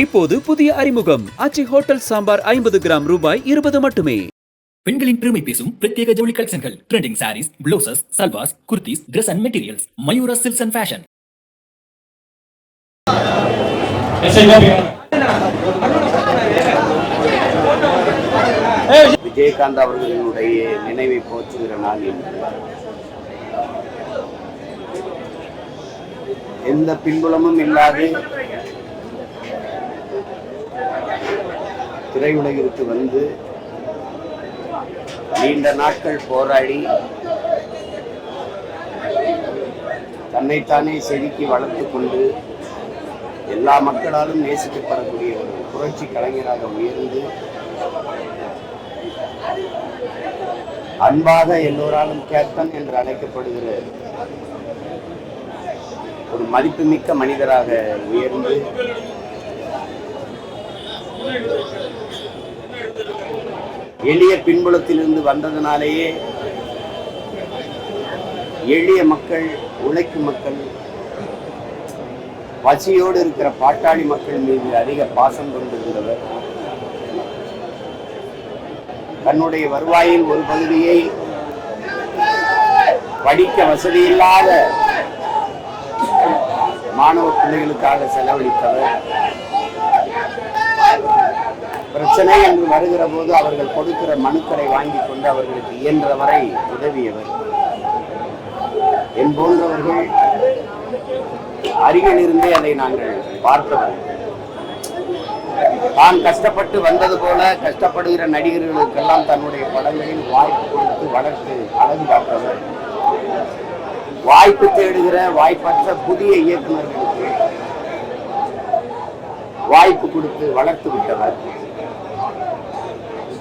இப்போது புதிய அறிமுகம். ஆச்சி ஹோட்டல் சாம்பார் ஐம்பது கிராம் ரூபாய் இருபது மட்டுமே. பெண்களின் பெருமை பேசும் பிரத்யேக ஜவுளி கலெக்ஷன்கள். Trending sarees blouses salwars kurtis Dress and materials Mayura silks and fashion Vijayakanth அவர்களினுடைய நினைவை போற்றுகிற நாள் எந்த பின்புலமும் இல்லாது திரையுலகிற்கு வந்து நீண்ட நாட்கள் போராடி தன்னைத்தானே செதுக்கி வளர்த்து கொண்டு எல்லா மக்களாலும் நேசிக்கப்படக்கூடிய ஒரு புரட்சி கலைஞராக உயர்ந்து அன்பாக எல்லோராலும் கேப்டன் என்று அழைக்கப்படுகிற ஒரு மதிப்புமிக்க மனிதராக உயர்ந்து எளிய பின்புலத்திலிருந்து வந்ததினாலேயே எளிய மக்கள் உழைக்கும் மக்கள் பசியோடு இருக்கிற பாட்டாளி மக்கள் மீது அதிக பாசம் கொண்டிருந்தவர். தன்னுடைய வருவாயில் ஒரு பகுதியை படிக்க வசதியில்லாத மாணவ பிள்ளைகளுக்காக செலவழித்தவர். பிரச்சனை என்று வருகிற போது அவர்கள் கொடுக்கிற மனுக்களை வாங்கி கொண்டு அவர்களுக்கு இயன்றவரை உதவியவர். என் போன்றவர்கள் அருகில் இருந்தே அதை நாங்கள் பார்த்தவர் தான் கஷ்டப்பட்டு வந்தது போல கஷ்டப்படுகிற நடிகர்களுக்கெல்லாம் தன்னுடைய படங்களில் வாய்ப்பு கொடுத்து வளர்த்து அழகு பார்த்தவர் வாய்ப்பு தேடுகிற வாய்ப்பற்ற புதிய இயக்குநர்களுக்கு வாய்ப்பு கொடுத்து வளர்த்து விட்டவர்.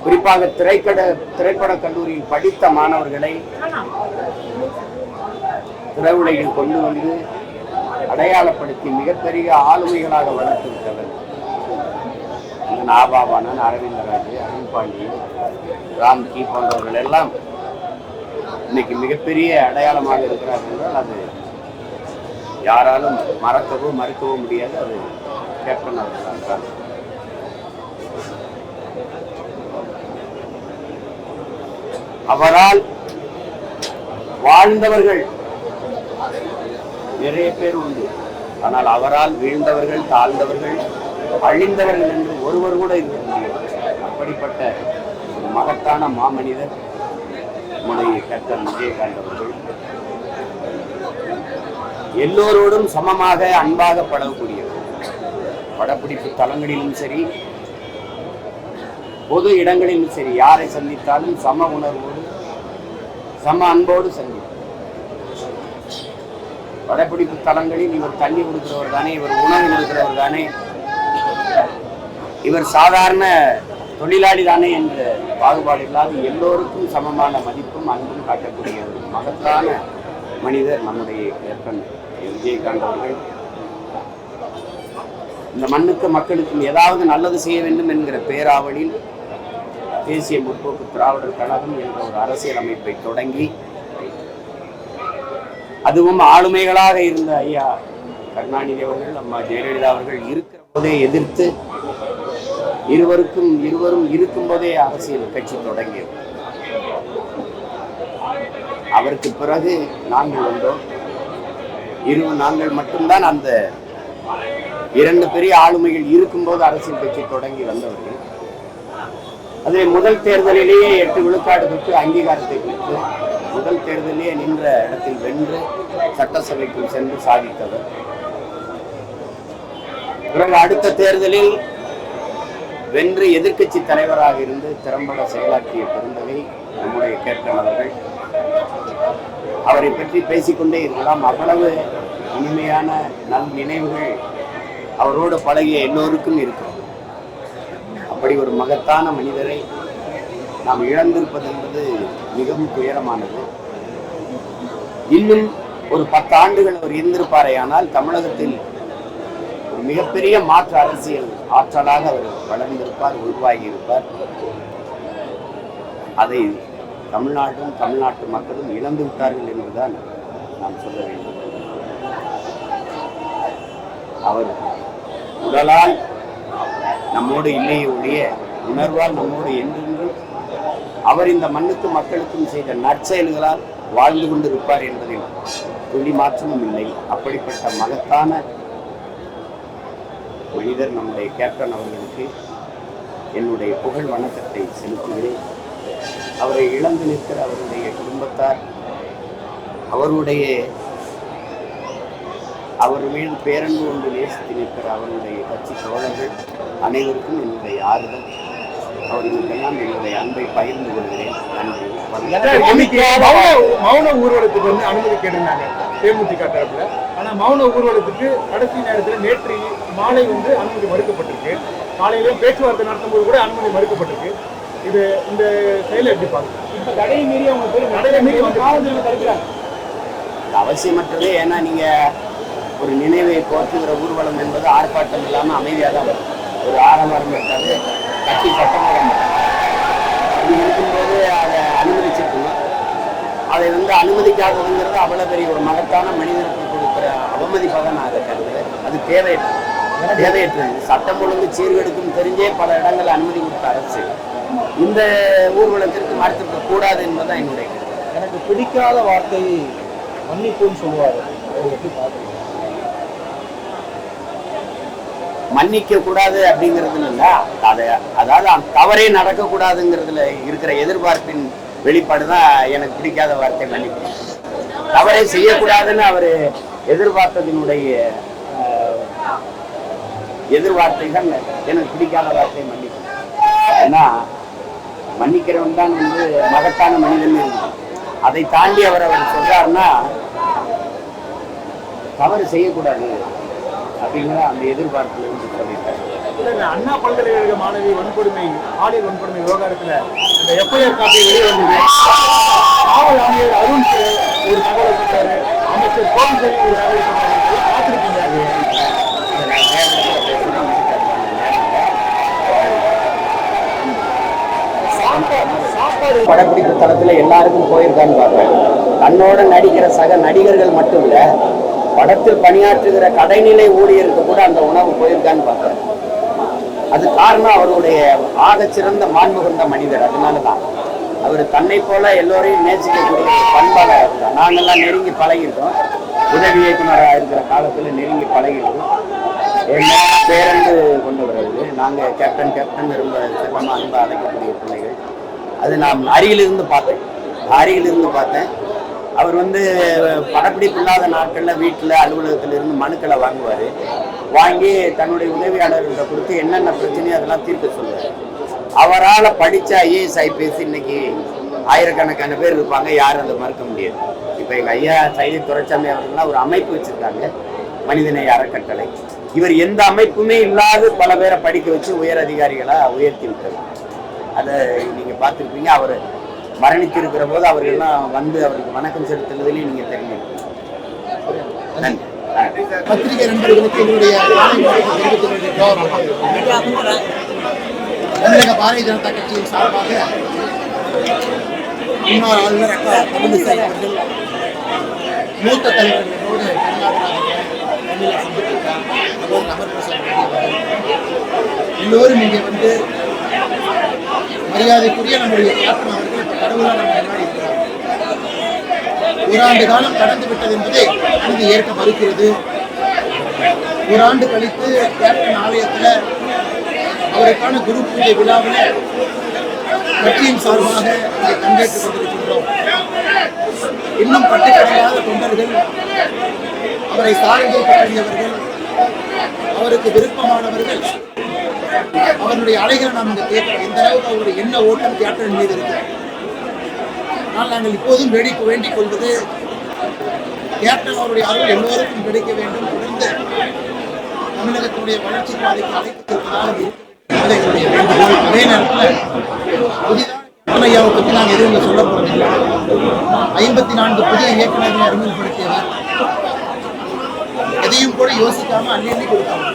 குறிப்பாக திரைக்கட திரைப்பட கல்லூரியில் படித்த மாணவர்களை திரையுலகில் கொண்டு வந்து அடையாளப்படுத்தி மிகப்பெரிய ஆளுமைகளாக வளர்த்து விட்டவர் இந்த நாபாபானன் அரவிந்தராஜ் அருண் பாண்டி ராம்கி போன்றவர்கள் எல்லாம் இன்னைக்கு மிகப்பெரிய அடையாளமாக இருக்கிறார்கள் என்றால் அது யாராலும் மறக்கவோ மறுக்கவோ முடியாது. அது கேப்டன் அவர்கள் அவரால் வாழ்ந்தவர்கள் நிறைய பேர் உண்டு. ஆனால் அவரால் வீழ்ந்தவர்கள் தாழ்ந்தவர்கள் அழிந்தவர்கள் என்று ஒருவர் கூட இருக்க முடியும் அப்படிப்பட்ட மகத்தான மாமனிதர் நம்முடைய கேப்டன் விஜயகாந்த் அவர்கள். எல்லோரோடும் சமமாக அன்பாக படக்கூடியவர் படப்பிடிப்பு தலங்களிலும் சரி பொது இடங்களிலும் சரி யாரை சந்தித்தாலும் சம உணர்வு சம அன்போடு சந்திப்பார் படப்பிடிப்பு தலங்களில் இவர் தண்ணி கொடுக்கிறவர் தானே இவர் உணவு கொடுக்கிறவர் தானே. இவர் சாதாரண தொழிலாளி தானே என்ற பாகுபாடு இல்லாத எல்லோருக்கும் சமமான மதிப்பும் அன்பும் காட்டக்கூடிய ஒரு மகத்தான மனிதர் நம்முடைய ஏற்பன் விஜயகாந்த் அவர்கள். இந்த மண்ணுக்கு மக்களுக்கும் ஏதாவது நல்லது செய்ய வேண்டும் என்கிற பேராவலில் தேசிய முற்போக்கு திராவிடர் கழகம் என்ற ஒரு அரசியல் அமைப்பை தொடங்கி அதுவும் ஆளுமைகளாக இருந்த ஐயா கருணாநிதி அவர்கள் அம்மா ஜெயலலிதா அவர்கள் இருக்கிற போதே எதிர்த்து இருவருக்கும் இருவரும் இருக்கும் போதே அரசியல் கட்சி தொடங்கியது. அவருக்கு பிறகு நாங்கள் வந்தோம். இரு நாங்கள் மட்டும்தான் அந்த இரண்டு பெரிய ஆளுமைகள் இருக்கும்போது அரசியல் கட்சி தொடங்கி வந்தவர்கள். அதில் முதல் தேர்தலிலேயே எட்டு விழுக்காடு பெற்று அங்கீகாரத்தை பெற்று முதல் தேர்தலிலேயே நின்ற இடத்தில் வென்று சட்டசபைக்குள் சென்று சாதித்தவர். பிறகு அடுத்த தேர்தலில் வென்று எதிர்க்கட்சி தலைவராக இருந்து திறம்பட செயலாற்றிய பெருந்தகை நம்முடைய கேப்டன் அவர்கள். அவரை பற்றி பேசிக்கொண்டே இருக்கலாம். அவ்வளவு இனிமையான நல் நினைவுகள் அவரோடு பழகிய எல்லோருக்கும் இருக்கும். அப்படி ஒரு மகத்தான மனிதரை நாம் இழந்திருப்பது என்பது மிகவும் துயரமானது. இன்னும் ஒரு பத்து ஆண்டுகள் அவர் இருந்திருப்பாரே ஆனால் தமிழகத்தில் ஒரு மிகப்பெரிய மாற்று அரசியல் ஆற்றலாக அவர் வளர்ந்திருப்பார் உருவாகி இருப்பார் அதை தமிழ்நாடும் தமிழ்நாட்டு மக்களும் இழந்து விட்டார்கள் என்பதுதான் நாம் சொல்ல வேண்டும். அவர் உடலால் நம்மோடு இல்லையே ஒழிய உணர்வால் நம்மோடு என்றென்றும் அவர் இந்த மண்ணுக்கும் மக்களுக்கும் செய்த நற்செயல்களால் வாழ்ந்து கொண்டிருப்பார் என்பதில் துளி மாற்றமும் இல்லை. அப்படிப்பட்ட மகத்தான மனிதர் நம்முடைய கேப்டன் அவர்களுக்கு என்னுடைய புகழ் வணக்கத்தை செலுத்துகிறேன். அவரை இழந்து நிற்கிற அவருடைய குடும்பத்தார் அவருடைய அவர் மீது பேரன்பு கொண்டு நேசித்து நிற்கிற அவருடைய கட்சி தோழர்கள் அனைவருக்கும் என்னுடைய ஆறுதல். அவர்களுக்கெல்லாம் என்னுடைய அன்பை பகிர்ந்து கொள்கிறேன். மௌன மௌன ஊர்வலத்துக்கு வந்து அனுமதி கேட்டிருந்தாங்க தேமுதிக தரப்புல. ஆனா மௌன ஊர்வலத்துக்கு கடைசி நேரத்தில் நேற்று மாலை வந்து அனுமதி மறுக்கப்பட்டிருக்கு. காலையிலும் பேச்சுவார்த்தை நடத்தும்போது கூட அனுமதி மறுக்கப்பட்டிருக்கு. இது இந்த செயலை எப்படி பாருங்க இப்ப தடையை மீறி அவங்க பேர் தடையை மீறி வந்து காவல்துறை தடுக்கிறாங்க. அவசியமற்றது. ஏன்னா நீங்க ஒரு நினைவை போற்றுகிற ஊர்வலம் என்பது ஆர்ப்பாட்டம் இல்லாம அமைதியாக தான் வரும். ஒரு ஆரம்பம் இருக்காது கட்சி சட்டம் அப்படி இருக்கும்போது அதை அனுமதிச்சிருக்கணும். அதை வந்து அனுமதிக்காததுங்கிறது அவ்வளோ பெரிய ஒரு மகத்தான மனிதனுக்கு கொடுக்குற அவமதிப்பாக நான் அதை கருதுகிறேன் அது தேவையற்றது தேவையற்றது. சட்டம் ஒழுங்கு சீர்கெடுக்கும் தெரிஞ்சே பல இடங்களில் அனுமதி கொடுத்த அரசு இந்த ஊர்வலத்திற்கு மறுத்திருக்க கூடாது என்பதுதான் என்னுடைய எனக்கு பிடிக்காத வார்த்தை மன்னிப்புன்னு சொல்லுவார். எப்படி மன்னிக்க கூடாது அப்படிங்கிறதுல இல்ல. அதை அதாவது அந்த தவறே நடக்கக்கூடாதுங்கிறதுல இருக்கிற எதிர்பார்ப்பின் வெளிப்பாடு தான் எனக்கு பிடிக்காத வார்த்தை மன்னிப்பு. தவறே செய்யக்கூடாதுன்னு அவர் எதிர்பார்த்ததினுடைய எதிர்வார்த்தை எதிர்வார்த்தைகள் எனக்கு பிடிக்காத வார்த்தை மன்னிப்பு. ஏன்னா மன்னிக்கிறவன் தான் வந்து மகத்தான மனிதன் அதை தாண்டி அவர் அவர் சொல்றாருன்னா தவறு செய்யக்கூடாது. அப்படிங்கிற அந்த எதிர்பார்ப்புல இருந்து இந்த அண்ணா பல்கலைக்கழக மாணவி வன்கொடுமை பாலியல் வன்கொடுமை விவகாரத்துல இந்த எஃப்ஐஆர் காப்பி வெளியே வந்தது. காவல் ஆணையர் அருண் ஒரு தகவலை சொன்னாரு அமைச்சர் கோவிந்தன் ஒரு தகவலை சொன்னாரு பார்த்துருக்கீங்க படப்பிடிப்பு தளத்துல எல்லாருக்கும் போயிருக்கான்னு பார்ப்பேன். தன்னோட நடிக்கிற சக நடிகர்கள் மட்டும் இல்ல படத்தில் பணியாற்றுகிற கடைநிலை ஊழியருக்கு கூட அந்த உணவு போயிருக்கான்னு பார்க்குறேன். அது காரணம் அவருடைய ஆகச்சிறந்த மாண்பு மனிதர். அதனால தான் அவர் தன்னை போல எல்லோரையும் நேசிக்கக்கூடிய பண்பாளராக இருந்தார் நாங்கள்லாம் நெருங்கி பழகிருக்கோம் உதவி இயக்குனராக இருக்கிற காலத்தில் நெருங்கி பழகிருக்கோம் என்ன பேரன்பு கொண்டு அவரு நாங்கள் கேப்டன் கேப்டன் ரொம்ப செல்லமா அன்பா அழைக்கக்கூடிய பிள்ளைகள். அது நான் அருகிலிருந்து பார்த்தேன். அருகிலிருந்து பார்த்தேன். அவர் வந்து படப்பிடிப்பு இல்லாத நாட்களில் வீட்டில் அலுவலகத்தில் இருந்து மனுக்களை வாங்குவார். வாங்கி தன்னுடைய உதவியாளர்கிட்ட கொடுத்து என்னென்ன பிரச்சனையோ அதெல்லாம் தீர்க்க சொல்லுவார். அவரால் படித்த ஐஏஎஸ் ஐபிஎஸ் இன்னைக்கு ஆயிரக்கணக்கான பேர் இருப்பாங்க யாரும் அதை மறுக்க முடியாது. இப்போ எங்கள் ஐயா சைலி துரைச்சாமி அவர்கள்லாம் ஒரு அமைப்பு வச்சுருக்காங்க மனிதநேய அறக்கட்டளை. இவர் எந்த அமைப்புமே இல்லாத பல பேரை படிக்க வச்சு உயர் அதிகாரிகளாக உயர்த்தி விட்டார் அதை நீங்கள் பார்த்துருப்பீங்க அவர் மரணித்திருக்கிற போது அவர்கள்லாம் வந்து அவருக்கு வணக்கம் செலுத்துறதுலையும் நீங்கள் தெரிஞ்சுக்கணும். நன்றி. பத்திரிகை நண்பர்களுக்கு எங்களுடைய தமிழக பாரதிய ஜனதா கட்சியின் சார்பாக முன்னாள் ஆளுநர் அக்கா தமிழிசை அவர்கள் மூத்த தலைவர்களோடு தமிழக சந்தித்திருக்கார் எல்லோரும் இங்கே வந்து மரியாதைக்குரிய நம்முடைய ஆத்மா அவர்கள் இப்ப நம்ம முன்னாடி இருக்கிறார் ஓராண்டு காலம் கடந்து விட்டது என்பதை அநீதி ஏற்க மறுக்கிறது. ஒரு ஆண்டு கழித்து கேப்டன் ஆலயத்தில் அவருக்கான குரு பூஜை விழாவில் கட்சியின் சார்பாக இங்கே பங்கேற்றுக் கொண்டிருக்கின்றோம். இன்னும் கட்டுக்கடங்காத தொண்டர்கள் அவரை சார்ந்து பற்றியவர்கள் அவருக்கு விருப்பமானவர்கள் அவருடைய அலைகளை நாம் இங்கே கேட்கலாம் இந்த அளவுக்கு அவருடைய என்ன ஓட்டம் கேப்டன் மீது இருக்கு. ஆனால் நாங்கள் இப்போதும் வேடி வேண்டிக் கொள்வது கேப்டன் அவருடைய அருள் எல்லோருக்கும் கிடைக்க வேண்டும். தொடர்ந்து தமிழகத்தினுடைய வளர்ச்சி பாதைக்கு அழைத்து எங்களுடைய வேண்டுகோள் அதே நேரத்தில் ஐயாவை பற்றி நாங்கள் எதுவும் சொல்ல போறதில்லை ஐம்பத்தி நான்கு புதிய இயக்குநர்களை அறிமுகப்படுத்தியவர். எதையும் கூட யோசிக்காம அள்ளி கொடுத்தாங்க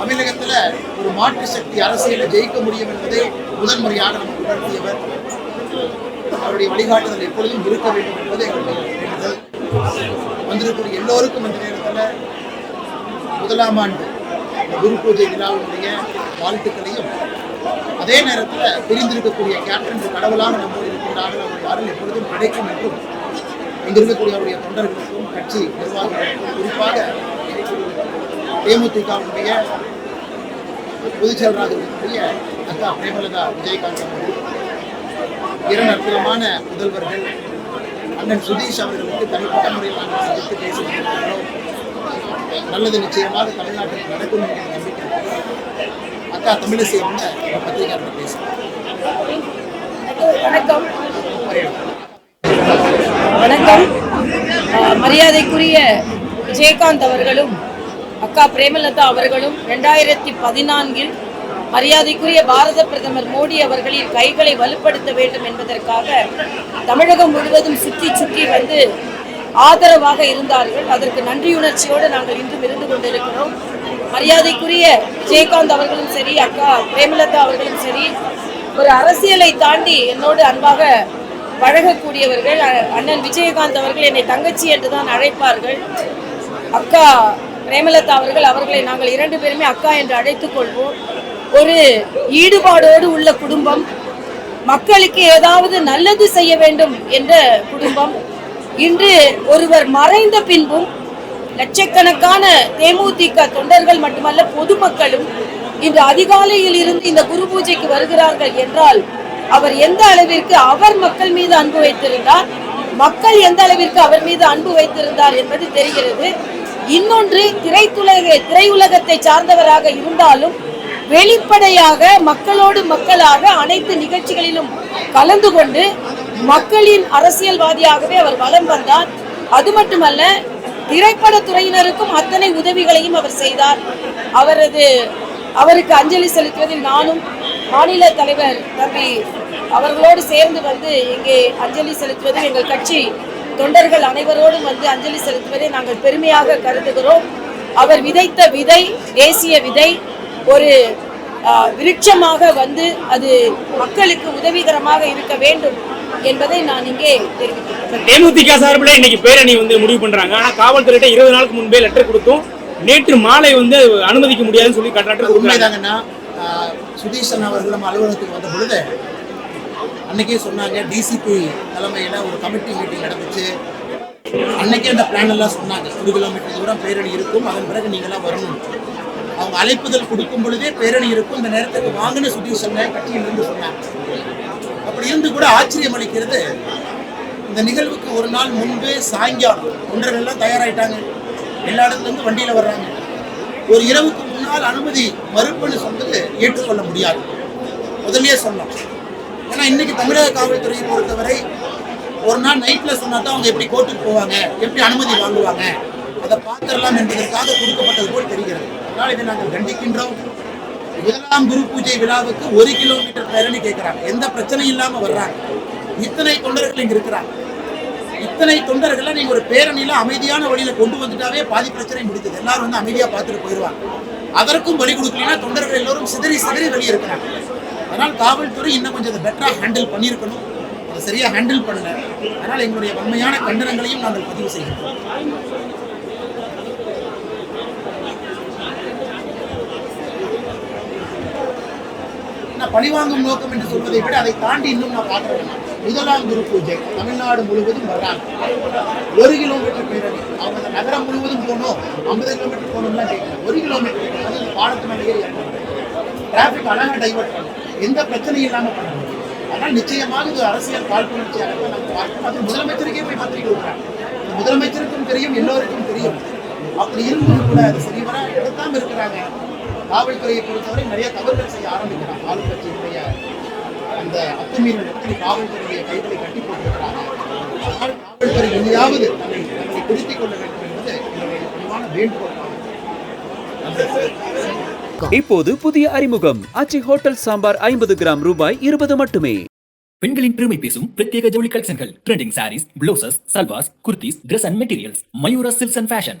தமிழகத்துல ஒரு மாற்று சக்தி அரசியலை ஜெயிக்க முடியும் என்பதை முதன்முறையாக நமக்கு உணர்த்தியவர். அவருடைய வழிகாட்டுதல் எப்பொழுதும் இருக்க வேண்டும் என்பது எங்களுடைய வேண்டுதல். வந்திருக்கிற எல்லோருக்கும் இந்த நேரத்தில் முதலாம் ஆண்டு குரு பூஜை விழாவுடைய வாழ்த்துக்களையும் அதே நேரத்தில் பிரிந்திருக்கக்கூடிய கேப்டன் கடவுளாக நம்மோடு இருக்கின்றார்கள். அவருடைய அருள் எப்பொழுதும் கிடைக்கும் என்றும் இங்கிருக்கக்கூடிய அவருடைய தொண்டர்களுக்கும் கட்சி நிர்வாகிகளுக்கும் குறிப்பாக தேமுதிகவுடைய பொதுச் செயலராக இருக்கக்கூடிய அக்கா பிரேமலதா விஜயகாந்த் அவர்கள். இரண்டு அற்புதமான முதல்வர்கள் அண்ணன் சுதீஷ் அவர்களுக்கு தனிப்பட்ட முறையில் நாங்கள் சந்தித்து பேசியிருக்கிறோம் நல்லது நிச்சயமாக தமிழ்நாட்டில் நடக்கும் என்கிற நம்பிக்கை அக்கா தமிழிசை வந்து பத்திரிகையாளர் பேசுகிறேன் வணக்கம். வணக்கம். மரியாதைக்குரிய விஜயகாந்த் அவர்களும் அக்கா பிரேமலதா அவர்களும் ரெண்டாயிரத்தி பதினான்கில் மரியாதைக்குரிய பாரத பிரதமர் மோடி அவர்களின் கைகளை வலுப்படுத்த வேண்டும் என்பதற்காக தமிழகம் முழுவதும் சுற்றி சுற்றி வந்து ஆதரவாக இருந்தார்கள். அதற்கு நன்றியுணர்ச்சியோடு நாங்கள் இன்றும் இருந்து கொண்டிருக்கிறோம். மரியாதைக்குரிய விஜயகாந்த் அவர்களும் சரி அக்கா பிரேமலதா அவர்களும் சரி ஒரு அரசியலை தாண்டி என்னோடு அன்பாக பழகக்கூடியவர்கள் அண்ணன் விஜயகாந்த் அவர்கள் என்னை தங்கச்சி என்று தான் அழைப்பார்கள். அக்கா பிரேமலதா அவர்கள் அவர்களை நாங்கள் இரண்டு பேருமே அக்கா என்று அழைத்துக் கொள்வோம். ஒரு ஈடுபாடோடு உள்ள குடும்பம் மக்களுக்கு ஏதாவது நல்லது செய்ய வேண்டும் என்ற குடும்பம். இன்று ஒருவர் மறைந்த பின்பும் லட்சக்கணக்கான தேமுதிக தொண்டர்கள் மட்டுமல்ல பொதுமக்களும் இன்று அதிகாலையில் இருந்து இந்த குரு பூஜைக்கு வருகிறார்கள் என்றால் அவர் எந்த அளவிற்கு அவர் மக்கள் மீது அன்பு வைத்திருந்தார் மக்கள் எந்த அளவிற்கு அவர் மீது அன்பு வைத்திருந்தார் என்பது தெரிகிறது. இன்னொன்று திரைத்துலக திரையுலகத்தை சார்ந்தவராக இருந்தாலும் வெளிப்படையாக மக்களோடு மக்களாக அனைத்து நிகழ்ச்சிகளிலும் கலந்து கொண்டு மக்களின் அரசியல்வாதியாகவே அவர் வலம் வந்தார். அது மட்டுமல்ல திரைப்பட துறையினருக்கும் அத்தனை உதவிகளையும் அவர் செய்தார். அவரது அவருக்கு அஞ்சலி செலுத்துவதில் நானும் மாநில தலைவர் தம்பி அவர்களோடு சேர்ந்து வந்து இங்கே அஞ்சலி செலுத்துவது எங்கள் கட்சி தொண்டர்கள் அனைவரோடும் வந்து அஞ்சலி செலுத்துவதை நாங்கள் பெருமையாக கருதுகிறோம். அவர் விதைத்த விதை தேசிய விதை ஒரு விருட்சமாக வந்து அது மக்களுக்கு உதவிகரமாக இருக்க வேண்டும் என்பதை நான் இங்கே தெரிவிக்கிறேன் தேமுதிக சார்பில் இன்னைக்கு பேரணி வந்து முடிவு பண்றாங்க. ஆனா காவல்துறையிட்ட இருபது நாளுக்கு முன்பே லெட்டர் கொடுத்தும். நேற்று மாலை வந்து அனுமதிக்க முடியாதுன்னு சொல்லி கட்டாட்டு ஆஹ், சுதீஷன் அவர்கள் நம்ம அலுவலகத்துக்கு வந்த பொழுது அன்னைக்கே சொன்னாங்க டிசிபி தலைமையில் ஒரு கமிட்டி மீட்டிங் நடந்துச்சு. அன்னைக்கே அந்த பிளான் எல்லாம் சொன்னாங்க. ஒரு கிலோமீட்டர் தூரம் பேரணி இருக்கும் அதன் பிறகு நீங்களாம் வரணும். அவங்க அழைப்புதல் கொடுக்கும் பொழுதே பேரணி இருக்கும். இந்த நேரத்துக்கு வாங்கன்னு சுதீஷன் கட்சியிலிருந்து சொன்னாங்க. அப்படி இருந்து கூட ஆச்சரியம் அளிக்கிறது இந்த நிகழ்வுக்கு ஒரு நாள் முன்பே சாயங்காலம் ஒன்றரெல்லாம் தயாராகிட்டாங்க தயாராயிட்டாங்க. எல்லா இடத்துல இருந்து வர்றாங்க. ஒரு இரவுக்கு முன்னால் அனுமதி மறுப்புன்னு சொன்னது ஏற்றுக்கொள்ள முடியாது. முதலே சொன்னோம். ஏன்னா இன்னைக்கு தமிழக காவல்துறையை பொறுத்தவரை ஒரு நாள் நைட்ல சொன்னா தான் அவங்க எப்படி கோர்ட்டுக்கு போவாங்க எப்படி அனுமதி வாங்குவாங்க அதை பார்த்துடலாம் என்பதற்காக கொடுக்கப்பட்டது போல் தெரிகிறது. அதனால் இதை நாங்கள் கண்டிக்கின்றோம். முதலாம் குரு பூஜை விழாவுக்கு ஒரு கிலோமீட்டர் பேரணி கேட்கிறாங்க. எந்த பிரச்சனையும் இல்லாம வர்றாங்க. இத்தனை தொண்டர்கள் இங்க இருக்கிறாங்க. இத்தனை தொண்டர்களை நீங்க ஒரு பேரணியில அமைதியான வழியில கொண்டு வந்துட்டாவே பாதி பிரச்சனை முடிஞ்சது. எல்லாரும் வந்து அமைதியா பார்த்துட்டு போயிடுவாங்க அதற்கும் வழி கொடுக்கலன்னா தொண்டர்கள் எல்லோரும் சிதறி சிதறி வெளியே இருக்கிறாங்க. அதனால் காவல்துறை இன்னும் கொஞ்சம் அதை பெட்டரா ஹேண்டில் பண்ணியிருக்கணும். அதை சரியா ஹேண்டில் பண்ணல. அதனால் எங்களுடைய வன்மையான கண்டனங்களையும் நாங்கள் பதிவு செய்கிறோம். நான் பழிவாங்கும் நோக்கம் என்று சொல்வதை விட அதை தாண்டி இன்னும் நான் பார்க்கிறேன். முதலாம் குரு பூஜை தமிழ்நாடு முழுவதும் வர்றாங்க ஒரு கிலோமீட்டர் பேரணி அவங்க அந்த நகரம் முழுவதும் போகணும் ஐம்பது கிலோமீட்டர் போகணும்லாம் கேட்கல ஒரு கிலோமீட்டர் பாலத்து மேலேயே டிராஃபிக் அழகாக டைவர்ட் பண்ணணும் எந்த பிரச்சனையும் இல்லாம பண்ணணும் ஆனால் நிச்சயமாக இது அரசியல் காழ்ப்புணர்ச்சியாக பார்க்கணும். அது முதலமைச்சருக்கே போய் பத்திரிகை கொடுக்குறாங்க முதலமைச்சருக்கும் தெரியும் எல்லோருக்கும் தெரியும். அப்படி இருந்தும் கூட அது சரிவர எடுத்தாம இருக்கிறாங்க. காவல்துறையை பொறுத்தவரை நிறைய தவறுகள் செய்ய ஆரம்பிக்கிறாங்க. ஆளுங்கட்சியினுடைய அந்த அத்துமீறல் இடத்தில் காவல்துறையுடைய கைகளை கட்டி போட்டிருக்கிறாங்க. ஆனால் காவல்துறை எங்கேயாவது தன்னை தன்னை திருத்திக் கொள்ள வேண்டும் என்பது என்னுடைய பணிவான வேண்டுகோள் இப்போது புதிய அறிமுகம். ஆச்சி ஹோட்டல் சாம்பார் ஐம்பது கிராம் ரூபாய் இருபது மட்டுமே. பெண்களின் பெருமை பேசும் பிரத்யேக ஜவுளி கலெக்ஷன்கள். Trending sarees blouses salwars kurtis Dress and materials Mayura silks and fashion